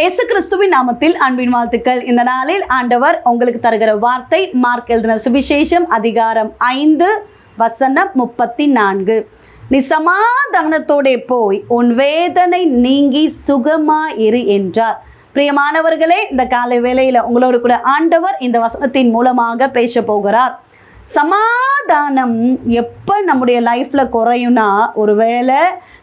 இயேசு கிறிஸ்துவின் நாமத்தில் அன்பின் வாழ்த்துக்கள். இந்த நாளில் ஆண்டவர் உங்களுக்கு தருகிற வார்த்தை மார்க் எழுதின சுவிசேஷம் அதிகாரம் ஐந்து வசனம் முப்பத்தி நான்கு நீ சமாதானத்தோடே போய் உன் வேதனை நீங்கி சுகமா இரு என்றார். பிரியமானவர்களே இந்த காலை வேளையில் உங்களோடு கூட ஆண்டவர் இந்த வசனத்தின் மூலமாக பேச போகிறார். சமாதானம் எப்போ நம்முடைய லைஃப்பில் குறையும்னா ஒருவேளை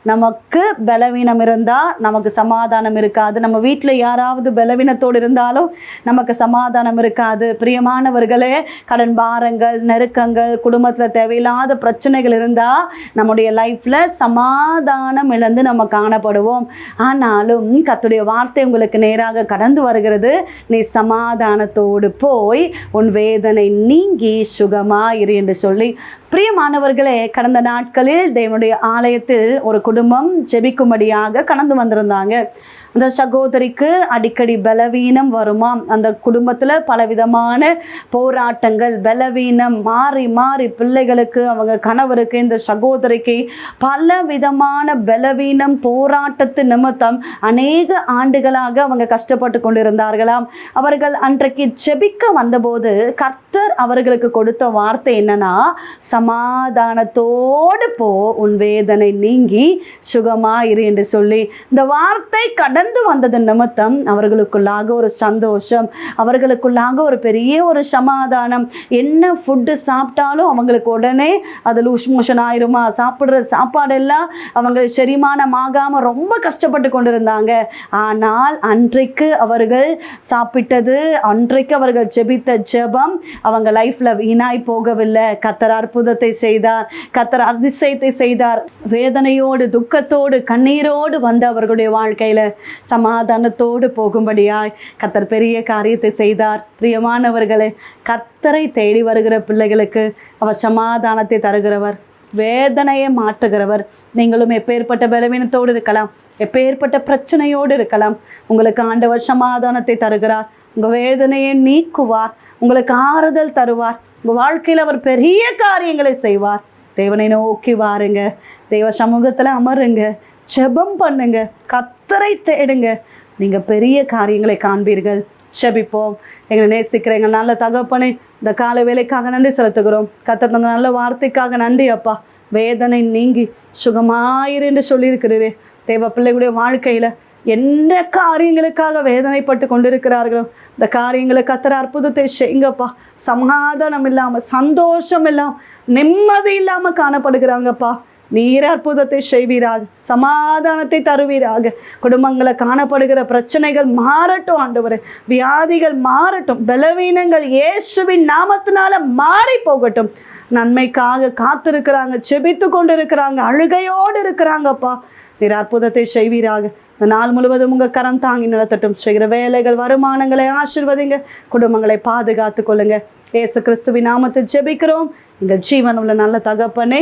நமக்கு பலவீனம் இருந்தால் நமக்கு சமாதானம் இருக்காது. நம்ம வீட்டில் யாராவது பலவீனத்தோடு இருந்தாலும் நமக்கு சமாதானம் இருக்காது. பிரியமானவர்களே கடன் பாரங்கள் நெருக்கங்கள் குடும்பத்தில் தேவையில்லாத பிரச்சனைகள் இருந்தால் நம்முடைய லைஃப்பில் சமாதானம் இழந்து நம்ம காணப்படுவோம். ஆனாலும் கத்துடைய வார்த்தை உங்களுக்கு நேராக கடந்து வருகிறது. நீ சமாதானத்தோடு போய் உன் வேதனை நீங்கி சுகமாயிரு இரு என்று சொல்லி பிரியமானவர்களே கடந்த நாட்களில் தேவனுடைய ஆலயத்தில் ஒரு குடும்பம் ஜெபிக்கும்படியாக கடந்து வந்திருந்தாங்க. இந்த சகோதரிக்கு அடிக்கடி பலவீனம் வருமாம் அந்த குடும்பத்தில் பலவிதமான போராட்டங்கள் பலவீனம் மாறி மாறி பிள்ளைகளுக்கு அவங்க கணவருக்கு இந்த சகோதரிக்கு பல விதமான பலவீனம் போராட்டத்து நிமித்தம் அநேக ஆண்டுகளாக அவங்க கஷ்டப்பட்டு கொண்டிருந்தார்களாம். அவர்கள் அன்றைக்கு செபிக்க வந்தபோது கர்த்தர் அவர்களுக்கு கொடுத்த வார்த்தை என்னன்னா சமாதானத்தோடு போ உன் வேதனை நீங்கி சுகமாயிரு என்று சொல்லி. இந்த வார்த்தை கடன் வந்தது நிமித்தம் அவர்களுக்குள்ளாக ஒரு சந்தோஷம் அவர்களுக்குள்ளாக ஒரு பெரிய ஒரு சமாதானம். என்ன ஃபுட்டு சாப்பிட்டாலும் அவங்களுக்கு உடனே அது லூஸ் மோஷன் ஆயிருமா? சாப்பிட்ற சாப்பாடெல்லாம் அவங்க செரிமானம் ஆகாமல் ரொம்ப கஷ்டப்பட்டு கொண்டிருந்தாங்க. ஆனால் அன்றைக்கு அவர்கள் சாப்பிட்டது அன்றைக்கு அவர்கள் ஜெபித்த ஜெபம் அவங்க லைஃப்பில் வீணாய் போகவில்லை. கத்தர் அற்புதத்தை செய்தார். கத்தர் அதிசயத்தை செய்தார். வேதனையோடு துக்கத்தோடு கண்ணீரோடு வந்த அவர்களுடைய வாழ்க்கையில் சமாதானத்தோடு போகும்படியாய் கத்தர் பெரிய காரியத்தை செய்தார். பிரியமானவர்களே கர்த்தரை தேடி வருகிற பிள்ளைகளுக்கு அவர் சமாதானத்தை தருகிறவர் வேதனையை மாற்றுகிறவர். நீங்களும் எப்பேற்பட்ட பலவீனத்தோடு இருக்கலாம் எப்பேற்பட்ட பிரச்சனையோடு இருக்கலாம். உங்களுக்கு ஆண்டவர் சமாதானத்தை தருகிறார். உங்கள் வேதனையை நீக்குவார் உங்களுக்கு ஆறுதல் தருவார். உங்கள் வாழ்க்கையில் அவர் பெரிய காரியங்களை செய்வார். தேவனை நோக்கி வாருங்க. தெய்வ சமூகத்தில் அமருங்க. ஜெபம் பண்ணுங்க. கத்தரை தேடுங்க. நீங்கள் பெரிய காரியங்களை காண்பீர்கள். செபிப்போம் எங்களை நேசிக்கிற எங்கள் நல்ல தகப்பனை இந்த கால வேலைக்காக நன்றி செலுத்துகிறோம். கத்த தந்த நல்ல வார்த்தைக்காக நன்றி அப்பா. வேதனை நீங்கி சுகமாயிரு என்று சொல்லியிருக்கிறீரே. தேவ பிள்ளைகளுடைய வாழ்க்கையில் என்ன காரியங்களுக்காக வேதனைப்பட்டு கொண்டிருக்கிறார்களோ இந்த காரியங்களை கத்துற அற்புதத்தை செய்யுங்கப்பா. சமாதானம் இல்லாமல் சந்தோஷம் இல்லாமல் நிம்மதி இல்லாமல் காணப்படுகிறாங்கப்பா. நீர் அற்புதத்தை செய்வீராக சமாதானத்தை தருவீராக. குடும்பங்களை காணப்படுகிற பிரச்சனைகள் மாறட்டும் ஆண்டவரே. வியாதிகள் மாறட்டும் பலவீனங்கள் இயேசுவின் நாமத்தினால மாறி போகட்டும். நன்மைக்காக காத்திருக்கிறாங்க செபித்து கொண்டு இருக்கிறாங்க அழுகையோடு இருக்கிறாங்கப்பா நீர் அற்புதத்தை செய்வீராக. இந்த நாள் முழுவதும் உங்கள் கரம் தாங்கி நிலத்தட்டும். செய்கிற வேலைகள் வருமானங்களை ஆசிர்வதிங்க. குடும்பங்களை பாதுகாத்து கொள்ளுங்க. ஏசு கிறிஸ்துவின் நாமத்தில் ஜெபிக்கிறோம். எங்கள் ஜீவன் உள்ள நல்ல தகப்பனே.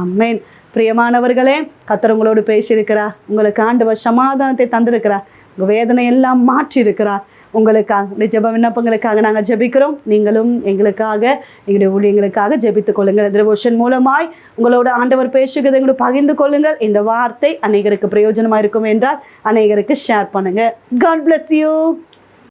ஆமேன். பிரியமானவர்களே கத்தர் உங்களோடு பேசியிருக்கிறார். உங்களுக்கு ஆண்டவர் சமாதானத்தை தந்திருக்கிறார். உங்கள் வேதனை எல்லாம் மாற்றி இருக்கிறார் உங்களுக்காக இந்த ஜெப விண்ணப்பங்களுக்காக நாங்கள் ஜெபிக்கிறோம். நீங்களும் எங்களுக்காக எங்களுடைய ஊழியங்களுக்காக ஜெபித்துக் கொள்ளுங்கள். டிவோஷன் மூலமாய் உங்களோட ஆண்டவர் பேசுகிறதை எங்களோட பகிர்ந்து கொள்ளுங்கள். இந்த வார்த்தை அநேகருக்கு பிரயோஜனமாக இருக்கும் என்றால் அநேகருக்கு ஷேர் பண்ணுங்கள் காட் பிளஸ் யூ